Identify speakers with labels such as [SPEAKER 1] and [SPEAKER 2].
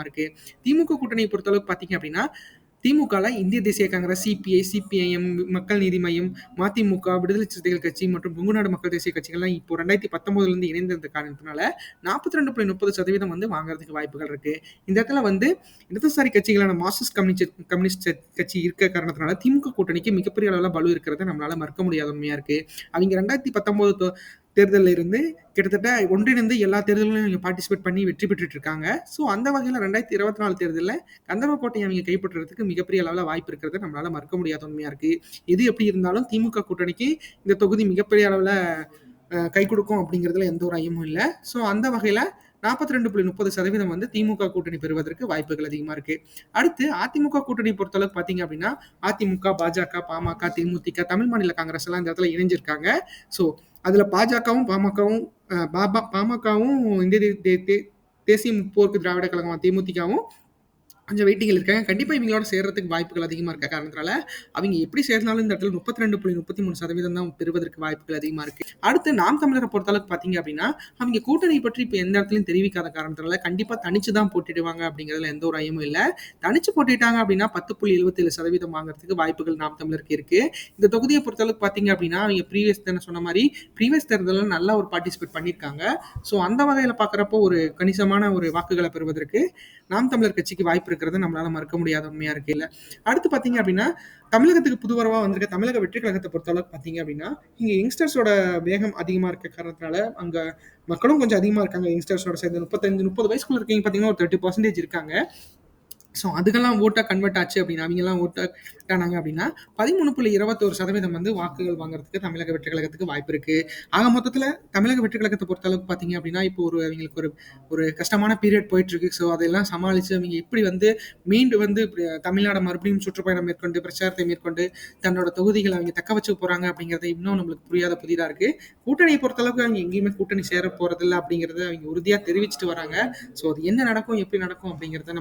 [SPEAKER 1] இருக்கு. திமுக கூட்டணியை பொறுத்தளவுக்கு பார்த்தீங்க அப்படின்னா திமுகல இந்திய தேசிய காங்கிரஸ் சிபிஐ சிபிஐஎம் மக்கள் நீதி மையம் மதிமுக விடுதலை சிறுத்தைகள் கட்சி மற்றும் கொங்குநாடு மக்கள் தேசிய கட்சிகள்லாம் இப்போ ரெண்டாயிரத்தி பத்தொன்பதுல இருந்து இணைந்திருந்த காரணத்தினால நாற்பத்தி ரெண்டு புள்ளி முப்பது சதவீதம் வந்து வாங்குறதுக்கு வாய்ப்புகள் இருக்கு. இந்த இடத்துல வந்து இடதுசாரி கட்சிகளான மார்க்சிஸ்ட் கம்யூனிஸ்ட் கம்யூனிஸ்ட் கட்சி இருக்க காரணத்தினால திமுக கூட்டணிக்கு மிகப்பெரிய அளவில் பலு இருக்கிறத நம்மளால மறுக்க முடியாத உண்மையா இருக்கு. அவங்க ரெண்டாயிரத்தி பத்தொன்பது தேர்தலில் இருந்து கிட்டத்தட்ட ஒன்றிணைந்து எல்லா தேர்தலிலும் இவங்க பார்ட்டிசிபேட் பண்ணி வெற்றி பெற்றுட்டு இருக்காங்க ஸோ அந்த வகையில் ரெண்டாயிரத்தி இருபத்தி நாலு தேர்தலில் கந்தர்வக்கோட்டையை அவங்க கைப்பற்றுறதுக்கு மிகப்பெரிய அளவில் வாய்ப்பு இருக்கிறத நம்மளால மறுக்க முடியாத உண்மையாக இருக்குது எது எப்படி இருந்தாலும் திமுக கூட்டணிக்கு இந்த தொகுதி மிகப்பெரிய அளவில் கை கொடுக்கும் அப்படிங்கிறதுல எந்த ஒரு ஐயமும் இல்லை. ஸோ அந்த வகையில் நாற்பத்தி ரெண்டு புள்ளி முப்பது சதவீதம் வந்து திமுக கூட்டணி பெறுவதற்கு வாய்ப்புகள் அதிகமாக இருக்கு. அடுத்து அதிமுக கூட்டணி பொறுத்தளவுக்கு பார்த்தீங்க அப்படின்னா அதிமுக பாஜக பாமக தேமுதிக தமிழ் மாநில காங்கிரஸ் எல்லாம் இந்த இடத்துல இணைஞ்சிருக்காங்க. ஸோ அதில் பாஜகவும் பாமகவும் பாபா பாமகவும் இந்திய தே தேசிய முற்போக்கு திராவிட கழகம் தேமுதிகவும் கொஞ்சம் வெயிட்டிங்கில் இருக்காங்க. கண்டிப்பாக இவங்களோட சேர்றதுக்கு வாய்ப்புகள் அதிகமாக இருக்க காரணத்தினால அவங்க எப்படி சேர்ந்தாலும் இந்த இடத்துல முப்பத்தி ரெண்டு புள்ளி முப்பத்தி மூணு சதவீதம் தான் பெறுவதற்கு வாய்ப்புகள் அதிகமாக இருக்கு. அடுத்து நாம் தமிழரை பொறுத்தளவுக்கு பார்த்தீங்க அப்படின்னா அவங்க கூட்டணி பற்றி இப்போ எந்த இடத்துலையும் தெரிவிக்காத காரணத்தினால கண்டிப்பாக தனிச்சு தான் போட்டிடுவாங்க அப்படிங்கிறதுல எந்த ஒரு ஐயமும் இல்லை. தனிச்சு போட்டிட்டாங்க அப்படின்னா பத்து புள்ளி எழுபத்தேழு சதவீதம் வாங்குறதுக்கு வாய்ப்புகள் நாம் தமிழருக்கு இருக்கு. இந்த தொகுதியை பொறுத்தளவுக்கு பார்த்தீங்க அப்படின்னா அவங்க ப்ரீவியஸ் தானே சொன்ன மாதிரி ப்ரீவியஸ் தேர்தலில் நல்லா ஒரு பார்ட்டிசிபேட் பண்ணியிருக்காங்க. ஸோ அந்த வகையில் பார்க்குறப்போ ஒரு கணிசமான ஒரு வாக்குகளை பெறுவதற்கு நாம் தமிழர் கட்சிக்கு வாய்ப்பு இருக்கிறது நம்மளால மறக்க முடியாத உண்மையா இருக்கு இல்ல. அடுத்து பாத்தீங்க அப்படின்னா தமிழகத்துக்கு புதுவரவா வந்திருக்க தமிழக வெற்றி கழகத்தை பொறுத்தளவுக்கு பாத்தீங்க அப்படின்னா இங்க யங்ஸ்டர்ஸோட வேகம் அதிகமா இருக்க காரணத்தினால அங்க மக்களும் கொஞ்சம் அதிகமா இருக்காங்க. யங்ஸ்டர்ஸோட சேர்ந்து முப்பத்தஞ்சு முப்பது வயசுக்குள்ள இருக்கீங்க பாத்தீங்கன்னா ஒரு தேர்ட்டி பர்சன்டேஜ் இருக்காங்க. ஸோ அதுக்கெல்லாம் ஓட்டாக கன்வெர்ட் ஆச்சு அப்படின்னா அவங்கெல்லாம் ஓட்டாக ஆனாங்க அப்படின்னா பதிமூணு புள்ளி இருபத்தோரு சதவீதம் வந்து வாக்குகள் வாங்குறதுக்கு தமிழக வெற்றி கழகத்துக்கு வாய்ப்பு இருக்கு. ஆக மொத்தத்தில் தமிழக வெற்றி கழகத்தை பொறுத்த அளவுக்கு பார்த்தீங்க அப்படின்னா இப்போ ஒரு அவங்களுக்கு ஒரு ஒரு கஷ்டமான பீரியட் போயிட்டு இருக்கு ஸோ அதெல்லாம் சமாளித்து அவங்க எப்படி வந்து மீண்டு வந்து தமிழ்நாடு மறுபடியும் சுற்றுப்பயணம் மேற்கொண்டு பிரச்சாரத்தை மேற்கொண்டு தன்னோட தொகுதிகளை அவங்க தக்க வச்சு போறாங்க அப்படிங்கிறது இன்னும் நம்மளுக்கு புரியாத புதிதாக இருக்கு. கூட்டணியை பொறுத்தளவுக்கு அவங்க எங்கேயுமே கூட்டணி சேர போறதில்லை அப்படிங்கிறத அவங்க உறுதியாக தெரிவிச்சுட்டு வராங்க. ஸோ அது என்ன நடக்கும் எப்படி நடக்கும் அப்படிங்கிறத நம்ம